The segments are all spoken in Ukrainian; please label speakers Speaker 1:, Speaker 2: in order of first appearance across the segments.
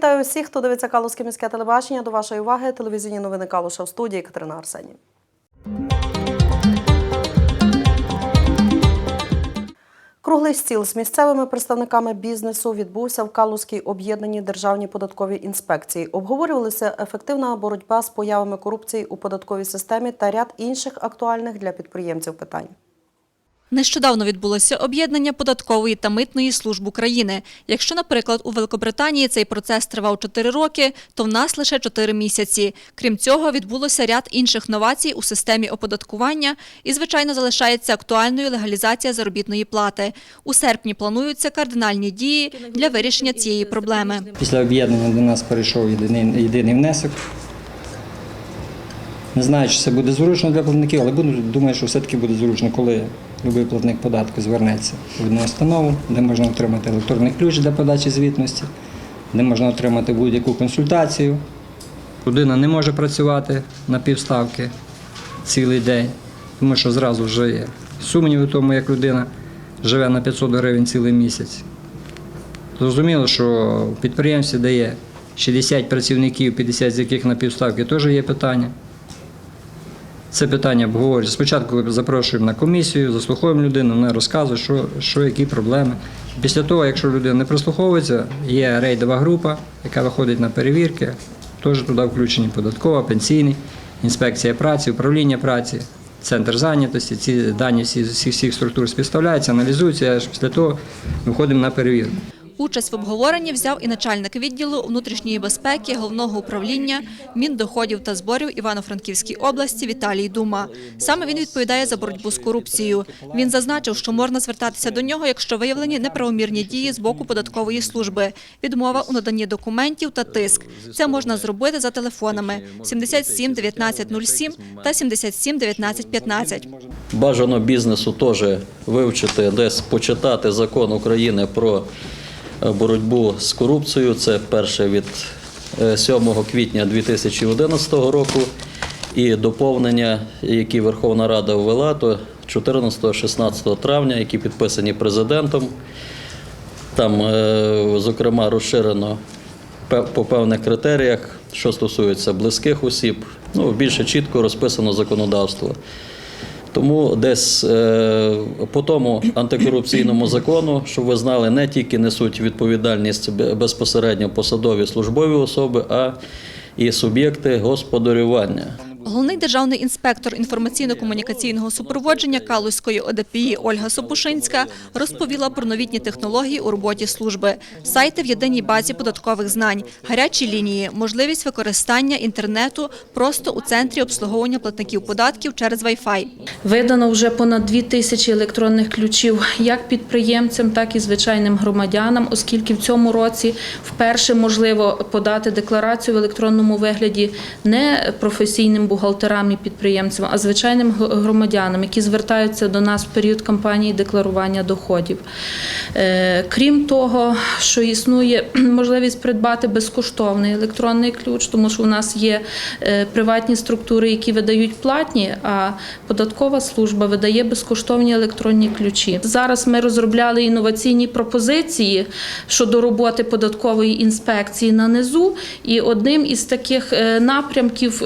Speaker 1: Вітаю усіх, хто дивиться Калузьке міське телебачення. До вашої уваги телевізійні новини Калуша в студії Катерина Арсенів. Круглий стіл з місцевими представниками бізнесу відбувся в Калузькій об'єднаній державній податковій інспекції. Обговорювалася ефективна боротьба з появами корупції у податковій системі та ряд інших актуальних для підприємців питань.
Speaker 2: Нещодавно відбулося об'єднання податкової та митної служб України. Якщо, наприклад, у Великобританії цей процес тривав 4 роки, то в нас лише 4 місяці. Крім цього, відбулося ряд інших новацій у системі оподаткування і, звичайно, залишається актуальною легалізація заробітної плати. У серпні плануються кардинальні дії для вирішення цієї проблеми.
Speaker 3: Після об'єднання до нас перейшов єдиний, єдиний внесок. Не знаю, чи це буде зручно для платників, але думаю, що все-таки буде зручно, коли будь-який платник податку звернеться в одну установу, де можна отримати електронний ключ для подачі звітності, де можна отримати будь-яку консультацію. Людина не може працювати на півставки цілий день, тому що зразу вже є сумніви в тому, як людина живе на 500 гривень цілий місяць. Зрозуміло, що в підприємстві, де є 60 працівників, 50 з яких на півставки, теж є питання. Це питання обговорюється. Спочатку запрошуємо на комісію, заслуховуємо людину, вона розказує, що, що які проблеми. Після того, якщо людина не прислуховується, є рейдова група, яка виходить на перевірки, теж туди включені податкова, пенсійний, інспекція праці, управління праці, центр зайнятості. Ці дані всі, всіх, всіх структур співставляються, аналізуються, після того виходимо на перевірку.
Speaker 2: Участь в обговоренні взяв і начальник відділу внутрішньої безпеки головного управління Міндоходів та зборів Івано-Франківській області Віталій Дума. Саме він відповідає за боротьбу з корупцією. Він зазначив, що можна звертатися до нього, якщо виявлені неправомірні дії з боку податкової служби, відмова у наданні документів та тиск. Це можна зробити за телефонами 77 1907 та 77 1915.
Speaker 4: Бажано бізнесу теж вивчити, десь почитати закон України про боротьбу з корупцією. Це перше від е, 7 квітня 2011 року. І доповнення, які Верховна Рада ввела, то 14-16 травня, які підписані президентом. Там, е, зокрема, розширено по певних критеріях, що стосується близьких осіб, ну, більше чітко розписано законодавство. Тому десь е, по тому антикорупційному закону, щоб ви знали, не тільки несуть відповідальність безпосередньо посадові службові особи, а і суб'єкти господарювання.
Speaker 2: Головний державний інспектор інформаційно-комунікаційного супроводження Калузької ОДПІ Ольга Сопушинська розповіла про новітні технології у роботі служби, сайти в єдиній базі податкових знань, гарячі лінії, можливість використання інтернету просто у центрі обслуговування платників податків через Wi-Fi.
Speaker 5: Видано вже понад 2 тисячі електронних ключів як підприємцям, так і звичайним громадянам, оскільки в цьому році вперше можливо подати декларацію в електронному вигляді не професійним бухгалтерам і підприємцям, а звичайним громадянам, які звертаються до нас в період кампанії декларування доходів. Е, Крім того, що існує можливість придбати безкоштовний електронний ключ, тому що у нас є е, приватні структури, які видають платні, а податкова служба видає безкоштовні електронні ключі. Зараз ми розробляли інноваційні пропозиції щодо роботи податкової інспекції на низу, і одним із таких е, напрямків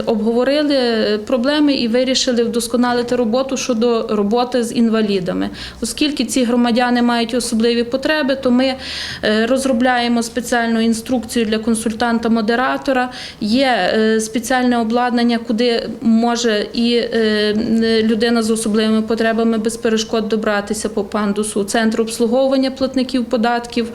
Speaker 5: обговорили е, проблеми і вирішили вдосконалити роботу щодо роботи з інвалідами, оскільки ці громадяни мають особливі потреби, то ми е, розробляємо спеціальну інструкцію для консультанта-модератора. Є е, спеціальне обладнання, куди може і людина з особливими потребами без перешкод добратися по пандусу. Центр обслуговування платників податків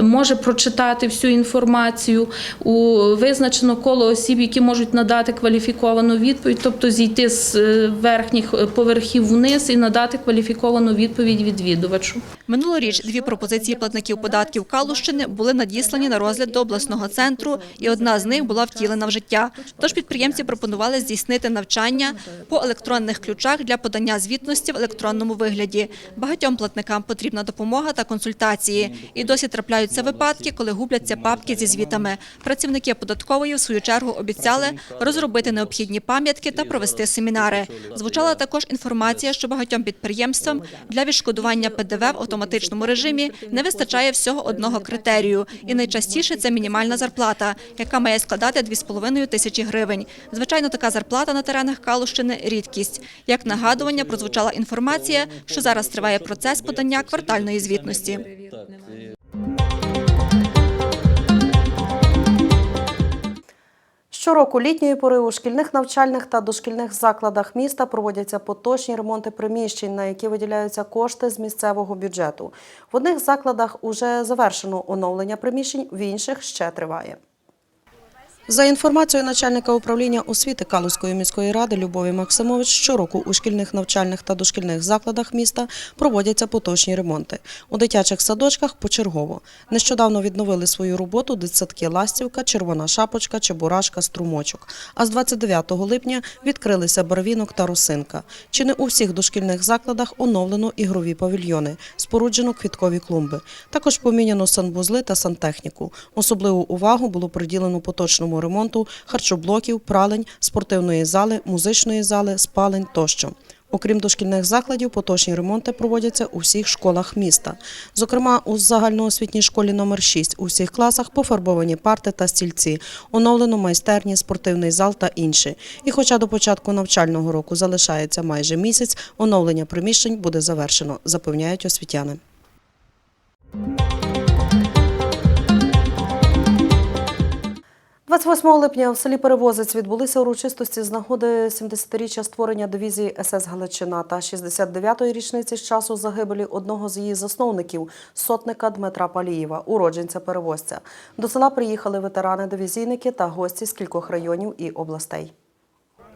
Speaker 5: може прочитати всю інформацію. У визначено коло осіб, які можуть надати кваліфіковану відповідь, тобто зійти з е, верхніх е, поверхів вниз і надати кваліфіковану відповідь відвідувачу.
Speaker 2: Минулоріч дві пропозиції платників податків Калущини були надіслані на розгляд до обласного центру, і одна з них була втілена в життя. Тож підприємці пропонували здійснити навчання по електронних ключах для подання звітності в електронному вигляді. Багатьом платникам потрібна допомога та консультації. І досі трапляються випадки, коли губляться папки зі звітами. Працівники податкової в свою чергу обіцяли розробити закупити необхідні пам'ятки та провести семінари. Звучала також інформація, що багатьом підприємствам для відшкодування ПДВ в автоматичному режимі не вистачає всього одного критерію, і найчастіше це мінімальна зарплата, яка має складати 2,5 тисячі гривень. Звичайно, така зарплата на теренах Калущини – рідкість. Як нагадування прозвучала інформація, що зараз триває процес подання квартальної звітності.
Speaker 1: Щороку літньої пори у шкільних навчальних та дошкільних закладах міста проводяться поточні ремонти приміщень, на які виділяються кошти з місцевого бюджету. В одних закладах уже завершено оновлення приміщень, в інших ще триває. За інформацією начальника управління освіти Калузької міської ради Любові Максимович, щороку у шкільних навчальних та дошкільних закладах міста проводяться поточні ремонти. У дитячих садочках почергово. Нещодавно відновили свою роботу дитсадки Ластівка, Червона Шапочка, Чебурашка, Струмочок. А з 29 липня відкрилися Барвінок та Росинка. Чи не у всіх дошкільних закладах оновлено ігрові павільйони, споруджено квіткові клумби. Також поміняно санвузли та сантехніку. Особливу увагу було приділено поточному ремонту харчоблоків, пралень, спортивної зали, музичної зали, спалень тощо. Окрім дошкільних закладів, поточні ремонти проводяться у всіх школах міста. Зокрема, у загальноосвітній школі номер 6 у всіх класах пофарбовані парти та стільці, оновлено майстерні, спортивний зал та інші. І хоча до початку навчального року залишається майже місяць, оновлення приміщень буде завершено, запевняють освітяни. 28 липня в селі Перевозець відбулися урочистості з нагоди 70-річчя створення дивізії СС Галичина та 69-ї річниці з часу загибелі одного з її засновників, сотника Дмитра Палієва, уродженця перевозця. До села приїхали ветерани-дивізійники та гості з кількох районів і областей.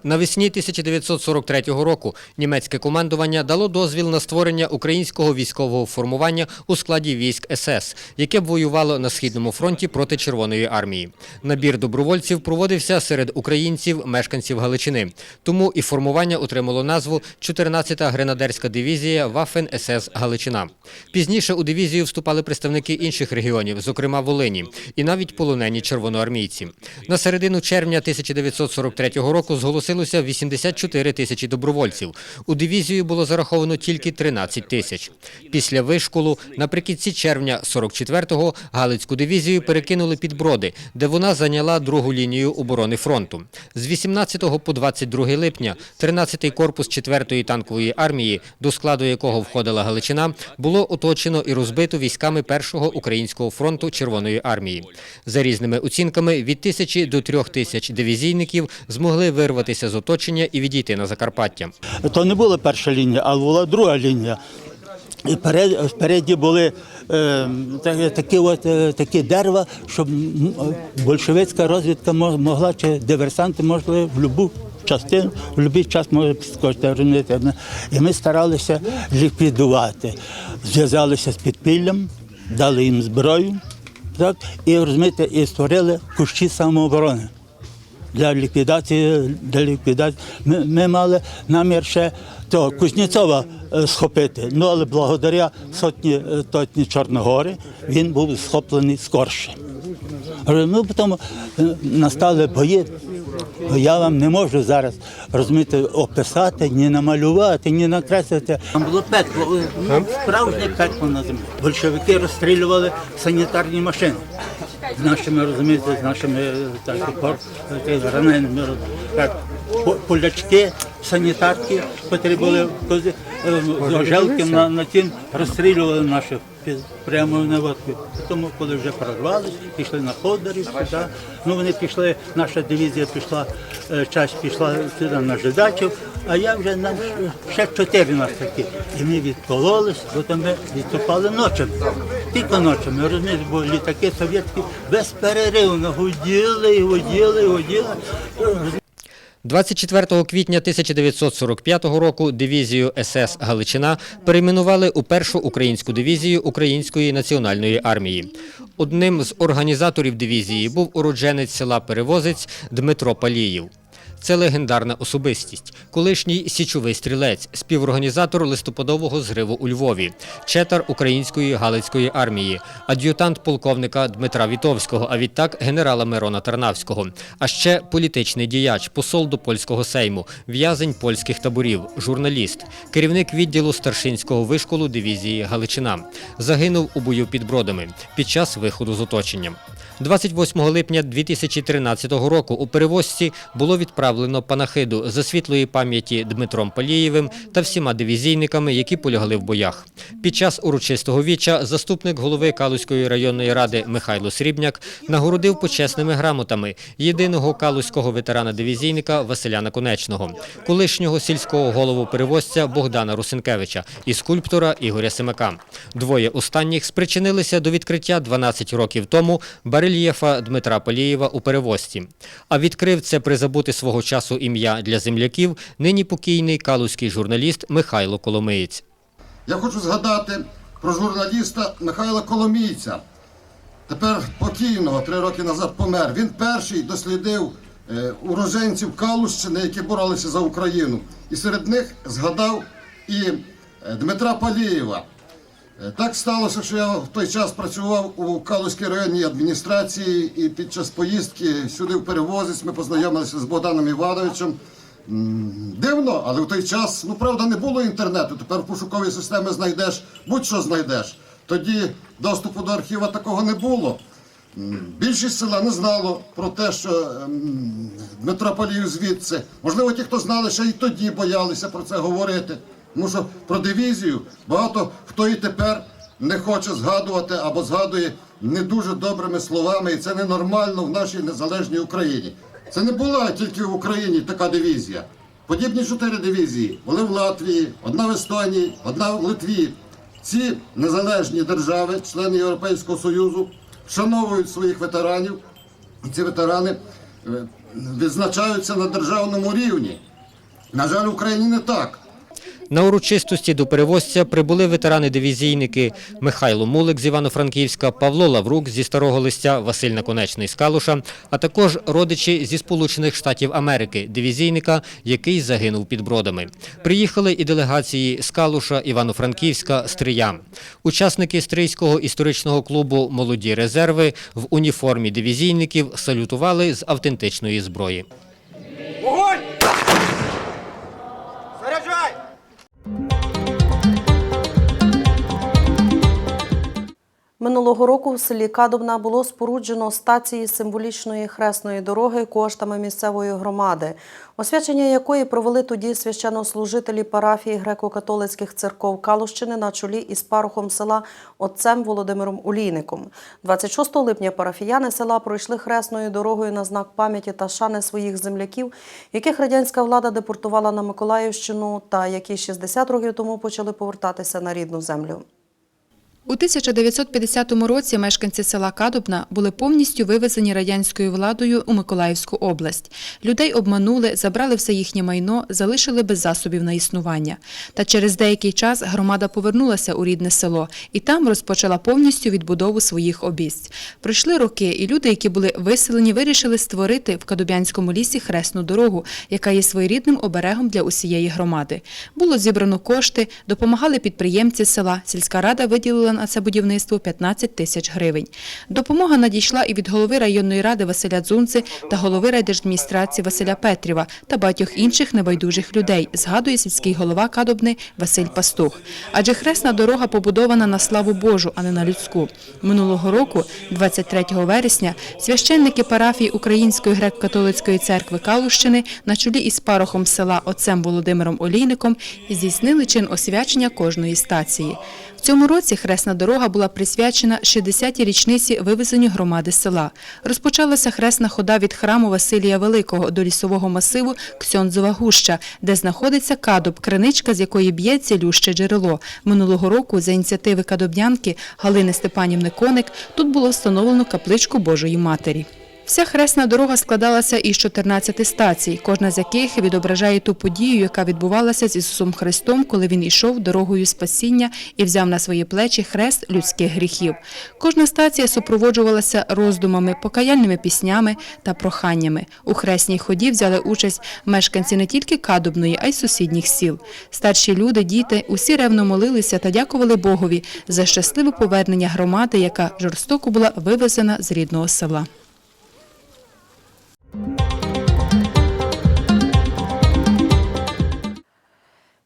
Speaker 6: Навесні 1943 року німецьке командування дало дозвіл на створення українського військового формування у складі військ СС, яке б воювало на східному фронті проти Червоної армії. Набір добровольців проводився серед українців, мешканців Галичини. Тому і формування отримало назву 14-та гренадерська дивізія Вафен СС Галичина. Пізніше у дивізію вступали представники інших регіонів, зокрема Волині, і навіть полонені червоноармійці. На середину червня 1943 року зголосилося 84 тисячі добровольців. У дивізію було зараховано тільки 13 тисяч. Після вишколу наприкінці червня 44-го Галицьку дивізію перекинули під Броди, де вона зайняла другу лінію оборони фронту. З 18 по 22 липня 13-й корпус 4-ї танкової армії, до складу якого входила Галичина, було оточено і розбито військами першого українського фронту Червоної армії. За різними оцінками, від тисячі до трьох тисяч дивізійників змогли вирватися з оточення і відійти на Закарпаття.
Speaker 7: То не була перша лінія, а була друга лінія. І впереді були е, такі, от, е, такі дерева, щоб е, большевицька розвідка могла, чи диверсанти могли в будь-яку частину, в будь-який час могли підскочити. І ми старалися ліквідувати. Зв'язалися з підпіллям, дали їм зброю, так, і розумієте, і створили кущі самооборони для ліквідації. Для ліквідації. Ми, ми мали намір ще того Кузнєцова е, схопити. Ну але благодаря сотні е, тотні Чорногори він був схоплений скорше. Ну, потім е, настали бої. Я вам не можу зараз розумієте, описати, ні намалювати, ні накреслити. Там було пекло, е, справжнє пекло на землі. Большевики розстрілювали санітарні машини з нашими, розумієте, з нашими так, пор- так, раненими. Так, полячки, санітарки, в козі, е, на, на тім, розстрілювали наших прямо на водку. Тому, коли вже прорвали, пішли на Ходорів, сюди. Ну, вони пішли, наша дивізія пішла, е, часть пішла сюди на Жидачів, а я вже нам ще чотири нас такі. І ми відкололись, бо там ми відступали ночами. Тільки ночами, розумієте, бо літаки совєтські безперервно гуділи, гуділи, гуділи.
Speaker 6: 24 квітня 1945 року дивізію СС Галичина перейменували у першу українську дивізію Української національної армії. Одним з організаторів дивізії був уродженець села Перевозець Дмитро Паліїв. Це легендарна особистість, колишній січовий стрілець, співорганізатор листопадового зриву у Львові, четар української галицької армії, ад'ютант полковника Дмитра Вітовського, а відтак генерала Мирона Тарнавського, а ще політичний діяч, посол до польського сейму, в'язень польських таборів, журналіст, керівник відділу старшинського вишколу дивізії Галичина. Загинув у бою під Бродами під час виходу з оточенням. 28 липня 2013 року у перевозці було відправлено панахиду за світлої пам'яті Дмитром Палієвим та всіма дивізійниками, які полягли в боях. Під час урочистого віча заступник голови Калузької районної ради Михайло Срібняк нагородив почесними грамотами єдиного калузького ветерана-дивізійника Василя Наконечного, колишнього сільського голову перевозця Богдана Русенкевича і скульптора Ігоря Семака. Двоє останніх спричинилися до відкриття 12 років тому барельєфа Дмитра Полієва у перевозці. А відкрив це призабути свого часу ім'я для земляків нині покійний калузький журналіст Михайло Коломиєць.
Speaker 8: Я хочу згадати про журналіста Михайла Коломійця. Тепер покійного, три роки назад помер. Він перший дослідив е, уроженців Калущини, які боролися за Україну. І серед них згадав і е, Дмитра Палієва. Е, Так сталося, що я в той час працював у Калузькій районній адміністрації, і під час поїздки сюди в перевозець ми познайомилися з Богданом Івановичем. Дивно, але в той час, ну правда, не було інтернету. Тепер в пошуковій системі знайдеш, будь-що знайдеш. Тоді доступу до архіва такого не було. Більшість села не знало про те, що ем, Дмитро Поліїв звідси. Можливо, ті, хто знали, ще й тоді боялися про це говорити. Тому що про дивізію багато хто і тепер не хоче згадувати або згадує не дуже добрими словами, і це ненормально в нашій незалежній Україні. Це не була тільки в Україні така дивізія. Подібні чотири дивізії були в Латвії, одна в Естонії, одна в Литві. Ці незалежні держави, члени Європейського Союзу, вшановують своїх ветеранів. І ці ветерани е, відзначаються на державному рівні. На жаль, в Україні не так.
Speaker 6: На урочистості до перевозця прибули ветерани-дивізійники Михайло Мулик з Івано-Франківська, Павло Лаврук зі Старого Листя, Василь Наконечний з Калуша, а також родичі зі Сполучених Штатів Америки, дивізійника, який загинув під Бродами. Приїхали і делегації з Калуша, Івано-Франківська, Стрия. Учасники Стрийського історичного клубу «Молоді резерви» в уніформі дивізійників салютували з автентичної зброї.
Speaker 9: Вогонь!
Speaker 1: Минулого року в селі Кадобна було споруджено стації символічної хресної дороги коштами місцевої громади, освячення якої провели тоді священнослужителі парафії греко-католицьких церков Калущини на чолі із парохом села отцем Володимиром Улійником. 26 липня парафіяни села пройшли хресною дорогою на знак пам'яті та шани своїх земляків, яких радянська влада депортувала на Миколаївщину та які 60 років тому почали повертатися на рідну землю.
Speaker 10: У 1950 році мешканці села Кадубна були повністю вивезені радянською владою у Миколаївську область. Людей обманули, забрали все їхнє майно, залишили без засобів на існування. Та через деякий час громада повернулася у рідне село і там розпочала повністю відбудову своїх обість. Пройшли роки, і люди, які були виселені, вирішили створити в Кадубянському лісі хресну дорогу, яка є своєрідним оберегом для усієї громади. Було зібрано кошти, допомагали підприємці села. Сільська рада виділила на це будівництво 15 тисяч гривень. Допомога надійшла і від голови районної ради Василя Дзунци та голови райдержадміністрації Василя Петрєва та багатьох інших небайдужих людей, згадує сільський голова Кадобни Василь Пастух. Адже хресна дорога побудована на славу Божу, а не на людську. Минулого року, 23 вересня, священники парафії Української греко-католицької церкви Калущини на чолі із парохом села отцем Володимиром Олійником здійснили чин освячення кожної стації. Цьому році хресна дорога була присвячена 60-й річниці вивезенню громади села. Розпочалася хресна хода від храму Василія Великого до лісового масиву Ксьонзова Гуща, де знаходиться кадуб, криничка, з якої б'є цілюще джерело. Минулого року за ініціативи кадобнянки Галини Степанівни Коник тут було встановлено капличку Божої Матері. Вся хресна дорога складалася із 14 стацій, кожна з яких відображає ту подію, яка відбувалася з Ісусом Христом, коли він ішов дорогою спасіння і взяв на свої плечі хрест людських гріхів. Кожна стація супроводжувалася роздумами, покаяльними піснями та проханнями. У хресній ході взяли участь мешканці не тільки Кадубної, а й сусідніх сіл. Старші люди, діти усі ревно молилися та дякували Богові за щасливе повернення громади, яка жорстоко була вивезена з рідного села.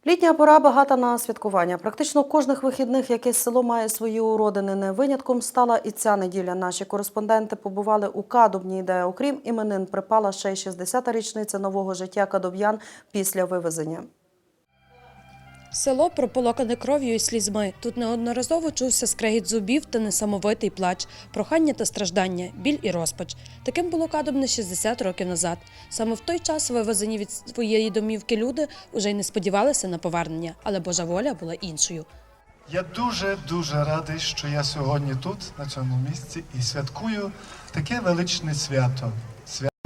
Speaker 1: Літня пора багата на святкування. Практично кожних вихідних якесь село має свої уродини. Не винятком стала і ця неділя. Наші кореспонденти побували у Кадубні, де, окрім іменин, припала ще й 60-та річниця нового життя кадуб'ян після вивезення.
Speaker 9: Село прополокане кров'ю і слізьми. Тут неодноразово чувся скрегіт зубів та несамовитий плач, прохання та страждання, біль і розпач. Таким було кадобне 60 років назад. Саме в той час вивезені від своєї домівки люди уже й не сподівалися на повернення, але Божа воля була іншою.
Speaker 11: Я дуже дуже радий, що я сьогодні тут, на цьому місці, і святкую таке величне свято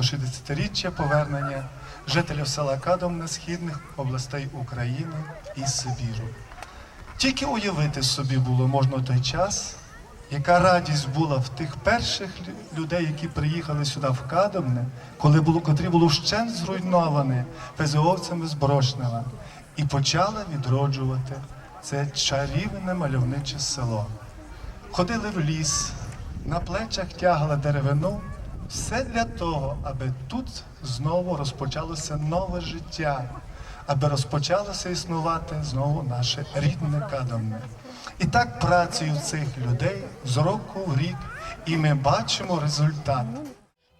Speaker 11: 60-річчя повернення жителів села Кадом східних областей України і Сибіру. Тільки уявити собі було можна той час, яка радість була в тих перших людей, які приїхали сюди в Кадомне, коли було, котрі було ще зруйноване ПЗОвцями з Борошнева, і почали відроджувати це чарівне мальовниче село. Ходили в ліс, на плечах тягали деревину. Все для того, аби тут знову розпочалося нове життя, аби розпочалося існувати знову наше рідне кадомне. І так працею цих людей з року в рік, і ми бачимо результат.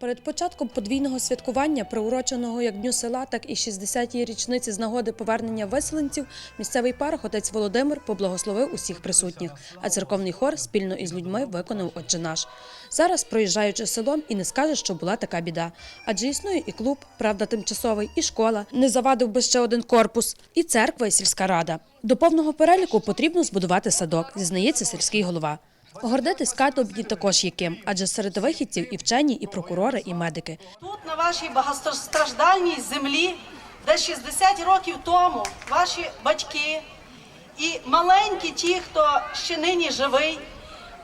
Speaker 9: Перед початком подвійного святкування, приуроченого як Дню села, так і 60-ї річниці з нагоди повернення виселенців, місцевий парох отець Володимир поблагословив усіх присутніх, а церковний хор спільно із людьми виконав «Отче наш». Зараз, проїжджаючи селом, і не скаже, що була така біда. Адже існує і клуб, правда, тимчасовий, і школа, не завадив би ще один корпус, і церква, і сільська рада. До повного переліку потрібно збудувати садок, зізнається сільський голова. Гордитись Катобні також є ким, адже серед вихідців і вчені, і прокурори, і медики.
Speaker 12: Тут, на вашій багатостраждальній землі, де 60 років тому ваші батьки і маленькі ті, хто ще нині живий,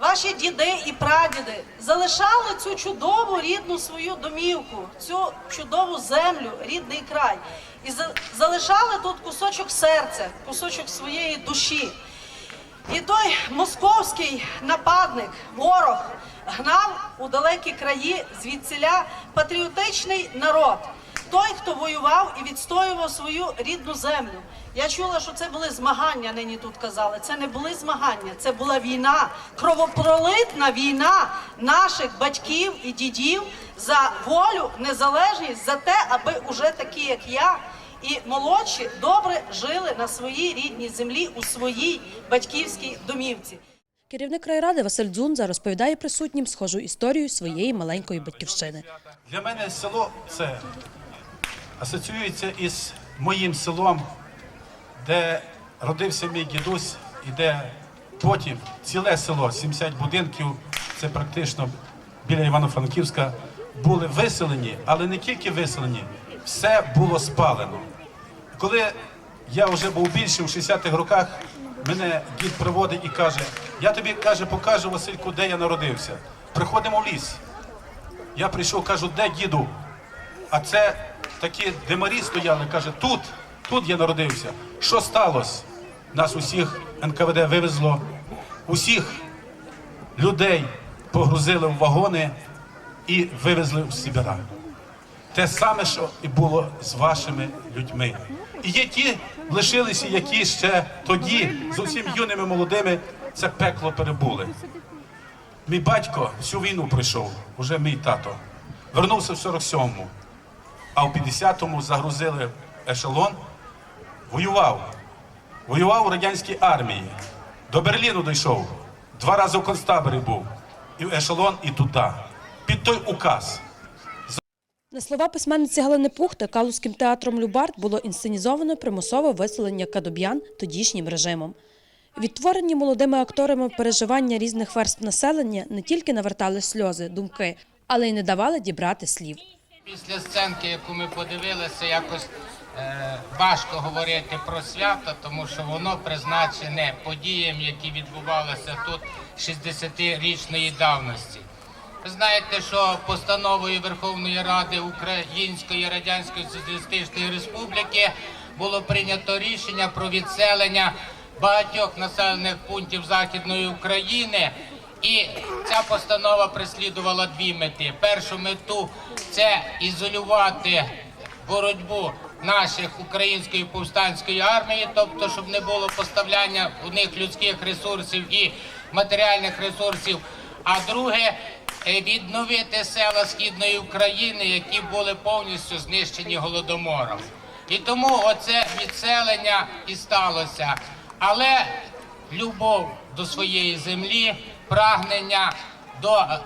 Speaker 12: ваші діди і прадіди залишали цю чудову рідну свою домівку, цю чудову землю, рідний край. І залишали тут кусочок серця, кусочок своєї душі. І той московський нападник, ворог, гнав у далекі краї звідсіля патріотичний народ. Той, хто воював і відстоював свою рідну землю. Я чула, що це були змагання, нині тут казали. Це не були змагання, це була війна, кровопролитна війна наших батьків і дідів за волю, незалежність, за те, аби уже такі, як я, і молодші добре жили на своїй рідній землі у своїй батьківській домівці.
Speaker 9: Керівник райради Василь Дзунза розповідає присутнім схожу історію своєї маленької батьківщини.
Speaker 13: Для мене село це асоціюється із моїм селом, де родився мій дідусь, і де потім ціле село, 70 будинків, це практично біля Івано-Франківська, були виселені, але не тільки виселені, все було спалено. Коли я вже був більше в 60-х роках, мене дід приводить і каже: я тобі каже, покажу Васильку, де я народився. Приходимо в ліс. Я прийшов, кажу, де діду? А це такі димарі стояли, каже, тут, тут я народився. Що сталося? Нас усіх НКВД вивезло, усіх людей погрузили в вагони і вивезли в Сибіра. Те саме, що і було з вашими людьми. І є ті, лишилися, які ще тоді, зовсім юними молодими, це пекло перебули. Мій батько всю війну пройшов, уже мій тато. Вернувся в 47-му, а в 50-му загрузили ешелон, воював. Воював у радянській армії. До Берліну дійшов. Два рази в концтаборі був. І в ешелон, і туди. Під той указ.
Speaker 9: На слова письменниці Галини Пухти, Калузьким театром Любард було інсценізовано примусове виселення кадоб'ян тодішнім режимом. Відтворені молодими акторами переживання різних верств населення не тільки навертали сльози, думки, але й не давали дібрати слів.
Speaker 14: Після сценки, яку ми подивилися, якось важко говорити про свято, тому що воно призначене подіям, які відбувалися тут 60-річної давності. Ви знаєте, що постановою Верховної Ради Української Радянської Соціалістичної Республіки було прийнято рішення про відселення багатьох населених пунктів Західної України. І ця постанова преслідувала дві мети. Першу мету це ізолювати боротьбу наших української повстанської армії, тобто, щоб не було поставляння у них людських ресурсів і матеріальних ресурсів. А друге е, відновити села східної України, які були повністю знищені голодомором. І тому оце відселення і сталося. Але любов до своєї землі, прагнення до е,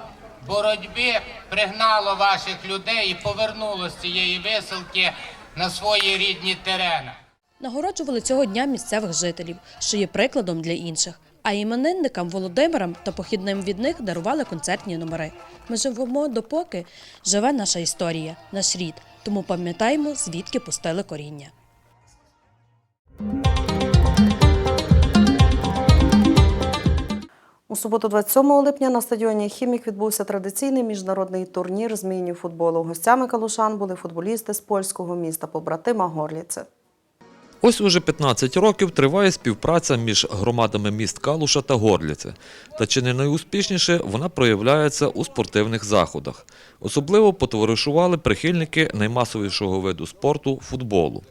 Speaker 14: боротьби пригнало ваших людей і повернуло з цієї висилки на свої рідні терени.
Speaker 9: Нагороджували цього дня місцевих жителів, що є прикладом для інших. А іменинникам Володимирам та похідним від них дарували концертні номери. Ми живемо допоки живе наша історія, наш рід. Тому пам'ятаємо, звідки пустили коріння.
Speaker 1: У суботу, 27 липня, на стадіоні Хімік відбувся традиційний міжнародний турнір з міні-футболу. Гостями калушан були футболісти з польського міста побратима Горліце.
Speaker 15: Ось уже 15 років триває співпраця між громадами міст Калуша та Горліце. Та чи не найуспішніше вона проявляється у спортивних заходах. Особливо потоваришували прихильники наймасовішого виду спорту футболу.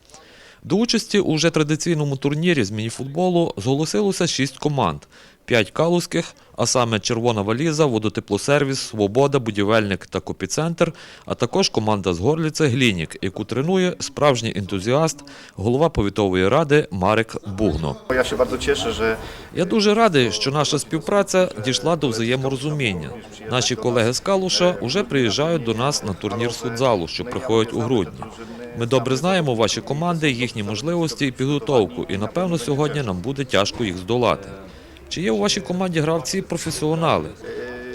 Speaker 15: До участі у вже традиційному турнірі з мініфутболу зголосилося шість команд: п'ять калузьких, а саме Червона валіза, водотеплосервіс, Свобода, будівельник та копіцентр, а також команда з Горліце Глінік, яку тренує справжній ентузіаст, голова повітової ради Марик Бугно.
Speaker 16: Się bardzo cieszę, że
Speaker 15: Я дуже радий, що наша співпраця дійшла до взаєморозуміння. Наші колеги з Калуша вже приїжджають до нас на турнір з футзалу, що приходить у грудні. Ми добре знаємо ваші команди, їхні можливості і підготовку, і напевно сьогодні нам буде тяжко їх здолати. Чи є у вашій команді гравці професіонали?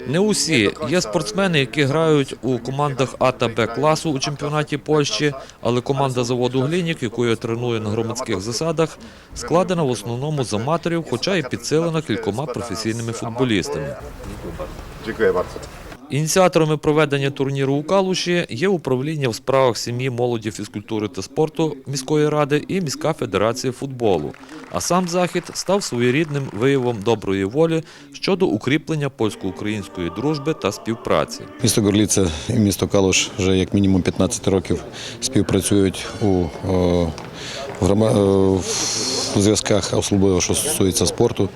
Speaker 15: Не усі. Є спортсмени, які грають у командах А та Б класу у чемпіонаті Польщі, але команда заводу Глінік, яку я треную на громадських засадах, складена в основному з аматорів, хоча і підсилена кількома професійними футболістами.
Speaker 16: bardzo.
Speaker 15: Ініціаторами проведення турніру у Калуші є управління в справах сім'ї, молоді, фізкультури та спорту міської ради і міська федерація футболу. А сам захід став своєрідним виявом доброї волі щодо укріплення польсько-української дружби та співпраці.
Speaker 17: Місто Горліце і місто Калуш вже як мінімум 15 років співпрацюють у, о, в, е, в зв'язках, особливо що стосується спорту.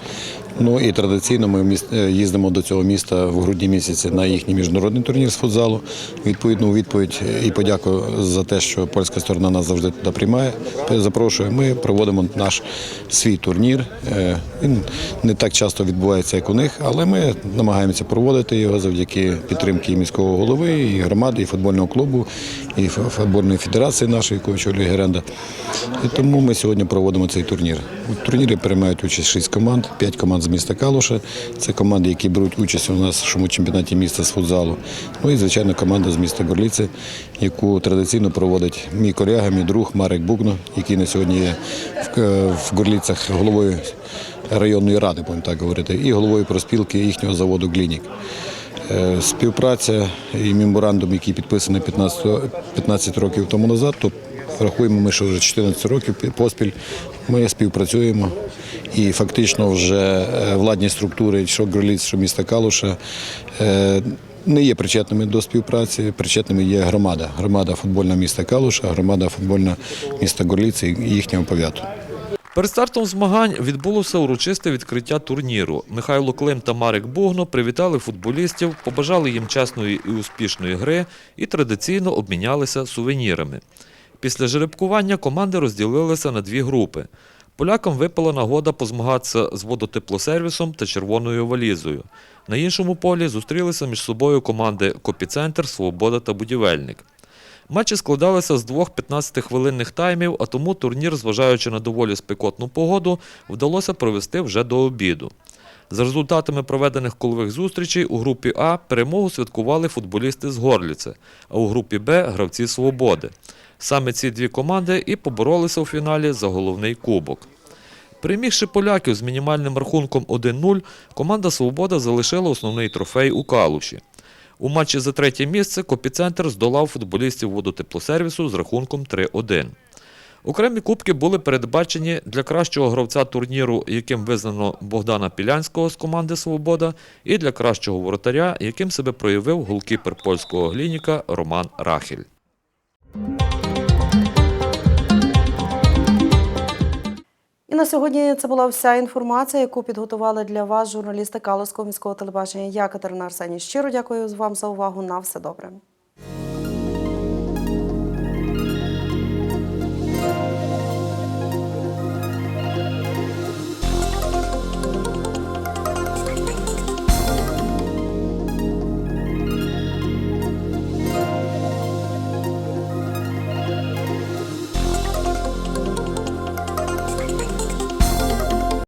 Speaker 17: Ну і традиційно ми е, їздимо до цього міста в грудні місяці на їхній міжнародний турнір з футзалу. Відповідно, у відповідь і подяку за те, що польська сторона нас завжди туди приймає. Запрошує. Ми проводимо наш свій турнір. Е, Він не так часто відбувається, як у них, але ми намагаємося проводити його завдяки підтримки міського голови, і громади, і футбольного клубу, і футбольної федерації нашої, яку очолює Геренда. І тому ми сьогодні проводимо цей турнір. У турнірі приймають участь шість команд, п'ять команд з міста Калуша. Це команди, які беруть участь у нашому чемпіонаті міста з футзалу. Ну і звичайно команда з міста Горліце, яку традиційно проводить мій колега, мій друг Марик Бугно, який на сьогодні є в, е, в Горліцях головою районної ради, будемо так говорити, і головою проспілки їхнього заводу Глінік. Е, Співпраця і меморандум, який підписаний 15, 15 років тому назад, то рахуємо ми, що вже 14 років поспіль ми співпрацюємо. І фактично вже е, владні структури, що Гроліць, що міста Калуша, е, не є причетними до співпраці, причетними є громада. Громада футбольна міста Калуша, громада футбольна міста Горліці і їхнього пов'яту.
Speaker 15: Перед стартом змагань відбулося урочисте відкриття турніру. Михайло Клим та Марик Бугно привітали футболістів, побажали їм чесної і успішної гри і традиційно обмінялися сувенірами. Після жеребкування команди розділилися на дві групи. Полякам випала нагода позмагатися з водотеплосервісом та червоною валізою. На іншому полі зустрілися між собою команди Копіцентр, Свобода та Будівельник. Матчі складалися з двох 15-хвилинних таймів, а тому турнір, зважаючи на доволі спекотну погоду, вдалося провести вже до обіду. За результатами проведених колових зустрічей у групі А перемогу святкували футболісти з Горліце, а у групі Б – гравці «Свободи». Саме ці дві команди і поборолися у фіналі за головний кубок. Перемігши поляків з мінімальним рахунком 1-0, команда «Свобода» залишила основний трофей у Калуші. У матчі за третє місце Копіцентр здолав футболістів водотеплосервісу з рахунком 3-1. Окремі кубки були передбачені для кращого гравця турніру, яким визнано Богдана Пілянського з команди «Свобода», і для кращого воротаря, яким себе проявив голкіпер польського глініка Роман Рахель.
Speaker 1: І на сьогодні це була вся інформація, яку підготували для вас журналісти Калузького міського телебачення. Я Катерина Арсеній. Щиро дякую вам за увагу. На все добре.